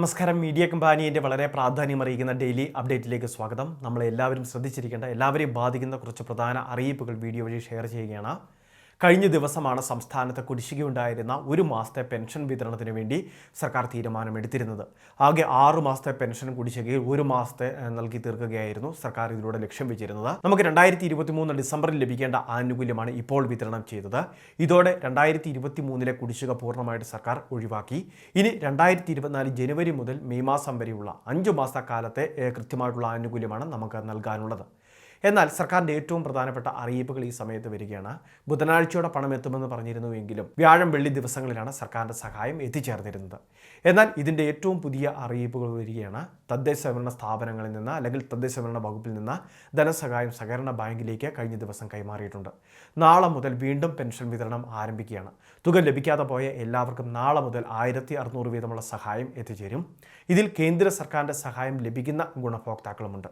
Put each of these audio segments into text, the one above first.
നമസ്കാരം. മീഡിയ കമ്പാനിയുടെ വളരെ പ്രാധാന്യം അറിയിക്കുന്ന ഡെയിലി അപ്ഡേറ്റിലേക്ക് സ്വാഗതം. നമ്മളെല്ലാവരും ശ്രദ്ധിച്ചിരിക്കേണ്ട എല്ലാവരെയും ബാധിക്കുന്ന കുറച്ച് പ്രധാന അറിയിപ്പുകൾ വീഡിയോ വഴി ഷെയർ ചെയ്യുകയാണ്. കഴിഞ്ഞ ദിവസമാണ് സംസ്ഥാനത്ത് കുടിശ്ശികയുണ്ടായിരുന്ന ഒരു മാസത്തെ പെൻഷൻ വിതരണത്തിന് വേണ്ടി സർക്കാർ തീരുമാനമെടുത്തിരുന്നത്. ആകെ ആറ് മാസത്തെ പെൻഷൻ കുടിശ്ശികയിൽ ഒരു മാസത്തെ നൽകി തീർക്കുകയായിരുന്നു സർക്കാർ ഇതിലൂടെ ലക്ഷ്യം വെച്ചിരുന്നത്. നമുക്ക് രണ്ടായിരത്തി ഇരുപത്തി മൂന്ന് ഡിസംബറിൽ ലഭിക്കേണ്ട ആനുകൂല്യമാണ് ഇപ്പോൾ വിതരണം ചെയ്തത്. ഇതോടെ രണ്ടായിരത്തി ഇരുപത്തി മൂന്നിലെ കുടിശ്ശിക പൂർണമായിട്ട് സർക്കാർ ഒഴിവാക്കി. ഇനി രണ്ടായിരത്തി ഇരുപത്തിനാല് ജനുവരി മുതൽ മെയ് മാസം വരെയുള്ള അഞ്ചു മാസക്കാലത്തെ കൃത്യമായിട്ടുള്ള ആനുകൂല്യമാണ് നമുക്ക് നൽകാനുള്ളത്. എന്നാൽ സർക്കാരിന്റെ ഏറ്റവും പ്രധാനപ്പെട്ട അറിയിപ്പുകൾ ഈ സമയത്ത് വരികയാണ്. ബുധനാഴ്ചയോടെ പണം എത്തുമെന്ന് പറഞ്ഞിരുന്നുവെങ്കിലും വ്യാഴം വെള്ളി ദിവസങ്ങളിലാണ് സർക്കാരിന്റെ സഹായം എത്തിച്ചേർന്നിരുന്നത്. എന്നാൽ ഇതിന്റെ ഏറ്റവും പുതിയ അറിയിപ്പുകൾ വരികയാണ്. തദ്ദേശ സ്വയംഭരണ സ്ഥാപനങ്ങളിൽ നിന്ന് അല്ലെങ്കിൽ തദ്ദേശ സ്വയംഭരണ വകുപ്പിൽ നിന്ന് ധനസഹായം സഹകരണ ബാങ്കിലേക്ക് കഴിഞ്ഞ ദിവസം കൈമാറിയിട്ടുണ്ട്. നാളെ മുതൽ വീണ്ടും പെൻഷൻ വിതരണം ആരംഭിക്കുകയാണ്. തുക ലഭിക്കാതെ പോയ എല്ലാവർക്കും നാളെ മുതൽ ആയിരത്തി അറുന്നൂറ് വീതമുള്ള സഹായം എത്തിച്ചേരും. ഇതിൽ കേന്ദ്ര സർക്കാരിന്റെ സഹായം ലഭിക്കുന്ന ഗുണഭോക്താക്കളുമുണ്ട്.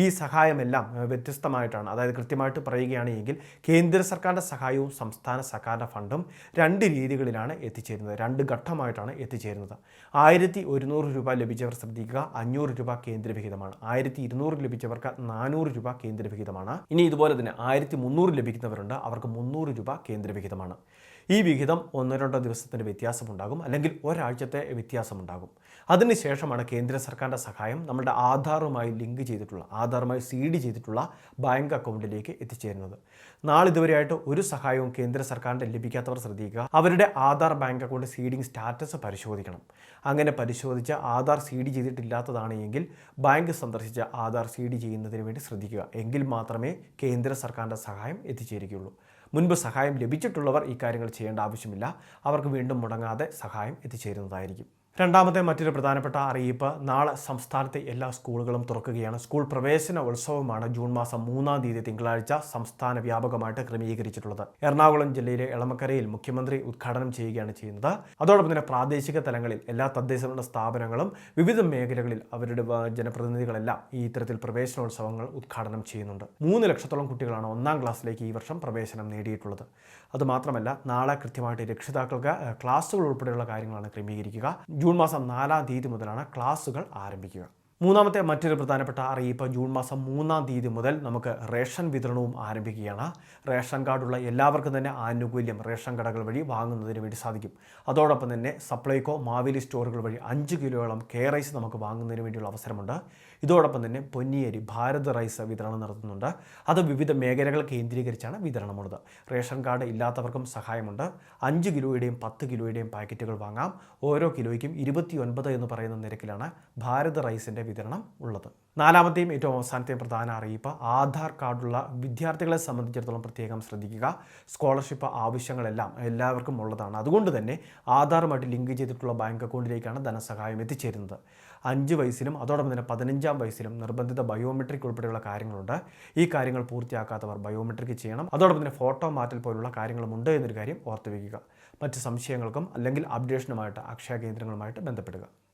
ഈ സഹായമെല്ലാം വ്യത്യസ്തമായിട്ടാണ്. അതായത് കൃത്യമായിട്ട് പറയുകയാണെങ്കിൽ കേന്ദ്ര സർക്കാരിന്റെ സഹായവും സംസ്ഥാന സർക്കാരിന്റെ ഫണ്ടും രണ്ട് രീതികളിലാണ് എത്തിച്ചേരുന്നത്. രണ്ട് ഘട്ടമായിട്ടാണ് എത്തിച്ചേരുന്നത്. ആയിരത്തി ഒരുന്നൂറ് രൂപ ലഭിച്ചവർ ശ്രദ്ധിക്കുക. അഞ്ഞൂറ് രൂപ കേന്ദ്രവിഹിതമാണ്. ആയിരത്തി ഇരുന്നൂറ് ലഭിച്ചവർക്ക് നാനൂറ് രൂപ കേന്ദ്രവിഹിതമാണ്. ഇനി ഇതുപോലെ തന്നെ ആയിരത്തി മുന്നൂറ് ലഭിക്കുന്നവരുണ്ട്. അവർക്ക് മുന്നൂറ് രൂപ കേന്ദ്രവിഹിതമാണ്. ഈ വിഹിതം ഒന്നോ രണ്ടോ ദിവസത്തിന്റെ വ്യത്യാസമുണ്ടാകും അല്ലെങ്കിൽ ഒരാഴ്ചത്തെ വ്യത്യാസമുണ്ടാകും. അതിനുശേഷമാണ് കേന്ദ്ര സർക്കാരിന്റെ സഹായം നമ്മുടെ ആധാറുമായി ലിങ്ക് ചെയ്തിട്ടുള്ള ആധാറുമായി സീഡ് ചെയ്തിട്ടുള്ള ബാങ്ക് അക്കൗണ്ടിലേക്ക് എത്തിച്ചേരുന്നത്. നാളിതുവരെയായിട്ട് ഒരു സഹായവും കേന്ദ്ര സർക്കാരിന്റെ ലഭിക്കാത്തവർ ശ്രദ്ധിക്കുക. അവരുടെ Aadhaar bank account seeding status പരിശോധിക്കണം. അങ്ങനെ പരിശോധിച്ച് ആധാർ സീഡ് ചെയ്തിട്ടില്ലാത്തതാണ് എങ്കിൽ ബാങ്ക് സന്ദർശിച്ച് ആധാർ സീഡ് ചെയ്യുന്നതിന് വേണ്ടി ശ്രദ്ധിക്കുക. എങ്കിൽ മാത്രമേ കേന്ദ്ര സർക്കാരിന്റെ സഹായം എത്തിച്ചേരുകയുള്ളൂ. മുൻപ് സഹായം ലഭിച്ചിട്ടുള്ളവർ ഈ കാര്യങ്ങൾ ചെയ്യേണ്ട ആവശ്യമില്ല. അവർക്ക് വീണ്ടും മുടങ്ങാതെ സഹായം എത്തിച്ചേരുന്നതായിരിക്കും. രണ്ടാമത്തെ മറ്റൊരു പ്രധാനപ്പെട്ട അറിയിപ്പ് നാളെ സംസ്ഥാനത്തെ എല്ലാ സ്കൂളുകളും തുറക്കുകയാണ്. സ്കൂൾ പ്രവേശന ഉത്സവമാണ് ജൂൺ മാസം മൂന്നാം തീയതി തിങ്കളാഴ്ച സംസ്ഥാന വ്യാപകമായിട്ട് ക്രമീകരിച്ചിട്ടുള്ളത്. എറണാകുളം ജില്ലയിലെ എളമക്കരയിൽ മുഖ്യമന്ത്രി ഉദ്ഘാടനം ചെയ്യുകയാണ് ചെയ്യുന്നത്. അതോടൊപ്പം തന്നെ പ്രാദേശിക തലങ്ങളിൽ എല്ലാ തദ്ദേശ ഭരണ സ്ഥാപനങ്ങളും വിവിധ മേഖലകളിൽ അവരുടെ ജനപ്രതിനിധികളെല്ലാം ഈ ഇത്തരത്തിൽ പ്രവേശനോത്സവങ്ങൾ ഉദ്ഘാടനം ചെയ്യുന്നുണ്ട്. മൂന്ന് ലക്ഷത്തോളം കുട്ടികളാണ് ഒന്നാം ക്ലാസ്സിലേക്ക് ഈ വർഷം പ്രവേശനം നേടിയിട്ടുള്ളത്. അതുമാത്രമല്ല നാളെ കൃത്യമായിട്ട് രക്ഷിതാക്കൾക്ക് ക്ലാസ്സുകൾ ഉൾപ്പെടെയുള്ള കാര്യങ്ങളാണ് ക്രമീകരിക്കുക. ജൂൺ മാസം നാലാം തീയതി മുതലാണ് ക്ലാസ്സുകൾ ആരംഭിക്കുക. മൂന്നാമത്തെ മറ്റൊരു പ്രധാനപ്പെട്ട അറിയിപ്പ് ജൂൺ മാസം മൂന്നാം തീയതി മുതൽ നമുക്ക് റേഷൻ വിതരണവും ആരംഭിക്കുകയാണ്. റേഷൻ കാർഡുള്ള എല്ലാവർക്കും തന്നെ ആനുകൂല്യം റേഷൻ കടകൾ വഴി വാങ്ങുന്നതിന് വേണ്ടി സാധിക്കും. അതോടൊപ്പം തന്നെ സപ്ലൈകോ മാവേലി സ്റ്റോറുകൾ വഴി അഞ്ച് കിലോയോളം കെ റൈസ് നമുക്ക് വാങ്ങുന്നതിന് വേണ്ടിയുള്ള അവസരമുണ്ട്. ഇതോടൊപ്പം തന്നെ പൊന്നിയരി ഭാരത് റൈസ് വിതരണം നടത്തുന്നുണ്ട്. അത് വിവിധ മേഖലകൾ കേന്ദ്രീകരിച്ചാണ് വിതരണമുള്ളത്. Ration card ഇല്ലാത്തവർക്കും സഹായമുണ്ട്. അഞ്ച് കിലോയുടെയും പത്ത് കിലോയുടെയും പാക്കറ്റുകൾ വാങ്ങാം. ഓരോ കിലോയ്ക്കും ഇരുപത്തി എന്ന് പറയുന്ന നിരക്കിലാണ് ഭാരത് റൈസിന്റെ വിതരണം ഉള്ളത്. നാലാമത്തെയും ഏറ്റവും അവസാനത്തെയും പ്രധാന അറിയിപ്പ് ആധാർ കാർഡുള്ള വിദ്യാർത്ഥികളെ സംബന്ധിച്ചിടത്തോളം പ്രത്യേകം ശ്രദ്ധിക്കുക. സ്കോളർഷിപ്പ് ആവശ്യങ്ങളെല്ലാം എല്ലാവർക്കും ഉള്ളതാണ്. അതുകൊണ്ട് തന്നെ ആധാറുമായിട്ട് ലിങ്ക് ചെയ്തിട്ടുള്ള ബാങ്ക് അക്കൗണ്ടിലേക്കാണ് ധനസഹായം എത്തിച്ചേരുന്നത്. അഞ്ച് വയസ്സിലും അതോടൊപ്പം തന്നെ പതിനഞ്ചാം വയസ്സിലും നിർബന്ധിത ബയോമെട്രിക് ഉൾപ്പെടെയുള്ള കാര്യങ്ങളുണ്ട്. ഈ കാര്യങ്ങൾ പൂർത്തിയാക്കാത്തവർ ബയോമെട്രിക് ചെയ്യണം. അതോടൊപ്പം തന്നെ ഫോട്ടോ മാറ്റൽ പോലുള്ള കാര്യങ്ങളുമുണ്ട് എന്നൊരു കാര്യം ഓർത്തു വയ്ക്കുക മറ്റ് സംശയങ്ങൾക്കും അല്ലെങ്കിൽ അപ്ഡേഷനുമായിട്ട് അക്ഷയ കേന്ദ്രങ്ങളുമായിട്ട് ബന്ധപ്പെടുക.